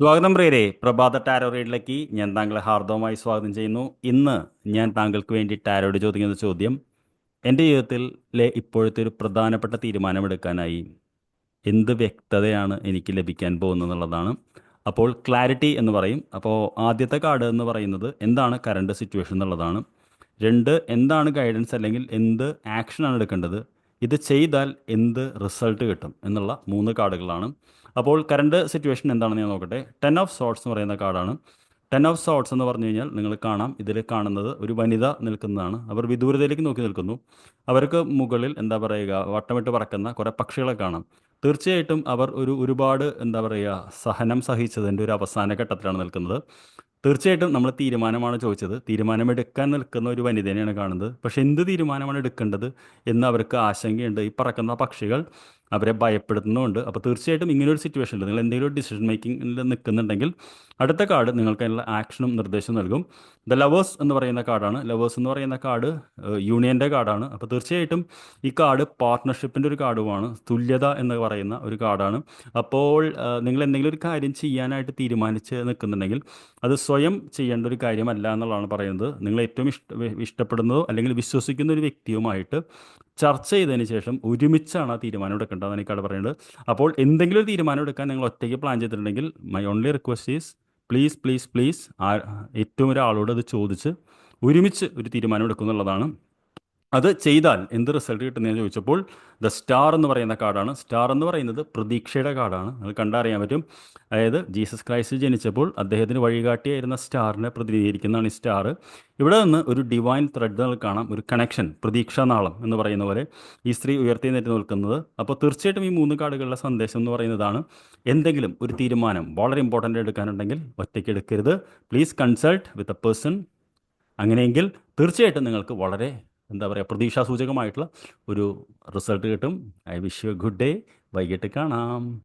സ്വാഗതം പ്രിയരെ. പ്രഭാത ടാരോ റീഡിലേക്ക് ഞാൻ താങ്കളെ ഹാർദവമായി സ്വാഗതം ചെയ്യുന്നു. ഇന്ന് ഞാൻ താങ്കൾക്ക് വേണ്ടി ടാരോട് ചോദിക്കുന്ന ചോദ്യം എന്റെ ജീവിതത്തിലെ ഇപ്പോഴത്തെ ഒരു പ്രധാനപ്പെട്ട തീരുമാനമെടുക്കാനായി എന്ത് വ്യക്തതയാണ് എനിക്ക് ലഭിക്കാൻ പോകുന്നത് എന്നുള്ളതാണ് അപ്പോൾ ക്ലാരിറ്റി എന്ന് പറയും. അപ്പോൾ ആദ്യത്തെ കാർഡ് എന്ന് പറയുന്നത് എന്താണ് കറണ്ട് സിറ്റുവേഷൻ എന്നുള്ളതാണ്. രണ്ട് എന്താണ് ഗൈഡൻസ് അല്ലെങ്കിൽ എന്ത് ആക്ഷനാണ് എടുക്കേണ്ടത്? ഇത് ചെയ്താൽ എന്ത് റിസൾട്ട് കിട്ടും എന്നുള്ള മൂന്ന് കാർഡുകളാണ്. അപ്പോൾ കറണ്ട് സിറ്റുവേഷൻ എന്താണെന്ന് ഞാൻ നോക്കട്ടെ. ടെൻ ഓഫ് സോട്ട്സ് എന്ന് പറയുന്ന കാർഡാണ്. ടെൻ ഓഫ് സോട്ട്സ് എന്ന് പറഞ്ഞു കഴിഞ്ഞാൽ നിങ്ങൾ കാണാം ഇതിൽ കാണുന്നത് ഒരു വനിത നിൽക്കുന്നതാണ്. അവർ വിദൂരതയിലേക്ക് നോക്കി നിൽക്കുന്നു. അവർക്ക് മുകളിൽ എന്താ പറയുക വട്ടമിട്ട് പറക്കുന്ന കുറേ പക്ഷികളെ കാണാം. തീർച്ചയായിട്ടും അവർ ഒരു ഒരുപാട് എന്താ പറയുക സഹനം സഹിച്ചതിന്റെ ഒരു അവസാന ഘട്ടത്തിലാണ് നിൽക്കുന്നത്. തീർച്ചയായിട്ടും നമ്മൾ തീരുമാനമാണ് ചോദിച്ചത്. തീരുമാനമെടുക്കാൻ നിൽക്കുന്ന ഒരു വനിതനെയാണ് കാണുന്നത്. പക്ഷെ എന്ത് തീരുമാനമാണ് എടുക്കേണ്ടത് എന്ന് അവർക്ക് ആശങ്കയുണ്ട്. ഈ പറക്കുന്ന പക്ഷികൾ അവരെ ഭയപ്പെടുത്തുന്നുമുണ്ട് അപ്പോൾ തീർച്ചയായിട്ടും ഇങ്ങനെ ഒരു സിറ്റുവേഷനിൽ നിങ്ങൾ എന്തെങ്കിലും ഒരു ഡിസിഷൻ മേക്കിങ്ങിൽ നിൽക്കുന്നുണ്ടെങ്കിൽ അടുത്ത കാർഡ് നിങ്ങൾക്ക് അതിനുള്ള ആക്ഷനും നിർദ്ദേശവും നൽകും. ദ ലവേഴ്സ് എന്ന് പറയുന്ന കാർഡാണ് ലവേഴ്സ് എന്ന് പറയുന്ന കാർഡ് യൂണിയന്റെ കാർഡാണ് അപ്പോൾ തീർച്ചയായിട്ടും ഈ കാർഡ് പാർട്ട്ണർഷിപ്പിന്റെ ഒരു കാർഡുമാണ് തുല്യത എന്ന് പറയുന്ന ഒരു കാർഡാണ് അപ്പോൾ നിങ്ങൾ എന്തെങ്കിലും ഒരു കാര്യം ചെയ്യാനായിട്ട് തീരുമാനിച്ച് നിൽക്കുന്നുണ്ടെങ്കിൽ അത് സ്വയം ചെയ്യേണ്ട ഒരു കാര്യമല്ല എന്നുള്ളതാണ് പറയുന്നത്. നിങ്ങൾ ഏറ്റവും ഇഷ്ട ഇഷ്ടപ്പെടുന്നതോ അല്ലെങ്കിൽ വിശ്വസിക്കുന്ന ഒരു വ്യക്തിയുമായിട്ട് ചർച്ച ചെയ്തതിന് ശേഷം ഒരുമിച്ചാണ് ആ തീരുമാനം എടുക്കേണ്ടതെന്ന് എനിക്കവിടെ പറയുന്നത്. അപ്പോൾ എന്തെങ്കിലും ഒരു തീരുമാനം എടുക്കാൻ നിങ്ങൾ ഒറ്റയ്ക്ക് പ്ലാൻ ചെയ്തിട്ടുണ്ടെങ്കിൽ my only request is please please please ഏറ്റവും ഒരാളോട് അത് ചോദിച്ച് ഒരുമിച്ച് ഒരു തീരുമാനം എടുക്കുന്നുള്ളതാണ്. അത് ചെയ്താൽ എന്ത് റിസൾട്ട് കിട്ടുന്നതെന്ന് ചോദിച്ചപ്പോൾ ദ സ്റ്റാർ എന്ന് പറയുന്ന കാർഡാണ്. സ്റ്റാർ എന്ന് പറയുന്നത് പ്രതീക്ഷയുടെ കാർഡാണ്. നിങ്ങൾ കണ്ടറിയാൻ പറ്റും. അതായത് ജീസസ് ക്രൈസ്റ്റ് ജനിച്ചപ്പോൾ അദ്ദേഹത്തിന് വഴികാട്ടിയായിരുന്ന സ്റ്റാറിനെ പ്രതിനിധീകരിക്കുന്നതാണ് ഈ സ്റ്റാർ. ഇവിടെ നിന്ന് ഒരു ഡിവൈൻ ത്രെഡ് കാണാം. ഒരു കണക്ഷൻ പ്രതീക്ഷാനാളം എന്ന് പറയുന്ന പോലെ ഈ സ്ത്രീ ഉയർത്തി നേരിട്ട് നിൽക്കുന്നത്. അപ്പോൾ തീർച്ചയായിട്ടും ഈ മൂന്ന് കാർഡുകളുടെ സന്ദേശം എന്ന് പറയുന്നതാണ് എന്തെങ്കിലും ഒരു തീരുമാനം വളരെ ഇമ്പോർട്ടന്റ് എടുക്കാനുണ്ടെങ്കിൽ ഒറ്റയ്ക്ക് എടുക്കരുത്. Please consult with a person അങ്ങനെയെങ്കിൽ തീർച്ചയായിട്ടും നിങ്ങൾക്ക് വളരെ എന്താ പറയുക പ്രതീക്ഷാസൂചകമായിട്ടുള്ള ഒരു റിസൾട്ട് കിട്ടും. I wish you good day. വൈകിട്ട് കാണാം.